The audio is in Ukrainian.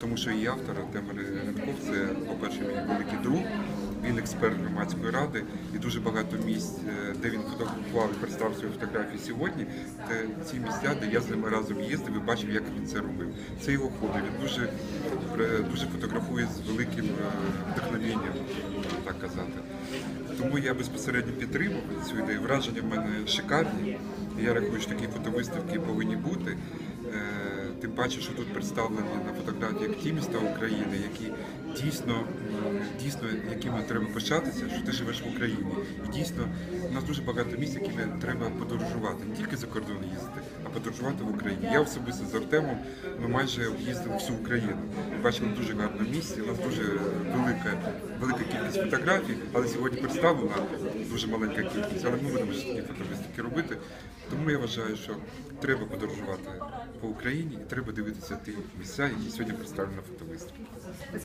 Тому що її автор Артем Ренков це, по-перше, мій великий друг. Він експерт громадської ради і дуже багато місць, е, де він фотографував і представив свої фотографії сьогодні. Це ці місця, де я з ними разом їздив і бачив, як він це робив. Це його хобі. Він дуже, е, дуже фотографує з великим е, вдохновенням, так казати. Тому я безпосередньо підтримав цю ідею. Враження в мене шикарні. Я рахую, що такі фотовиставки повинні бути. Паче, що тут представлені на фотографіях ті міста України, які дійсно, дійсно якими треба пишатися, що ти живеш в Україні. І дійсно у нас дуже багато місць, якими треба подорожувати, не тільки за кордон їздити, а подорожувати в Україні. Я особисто з Артемом ми майже об'їздили всю Україну. Бачили дуже гарне місце. У нас дуже велика кількість фотографій, але сьогодні представлена дуже маленька кількість. Але ми будемо такі фотовиставки робити. Тому я вважаю, що треба подорожувати по Україні і треба дивитися ті місця, які сьогодні представлені на фотовиставці.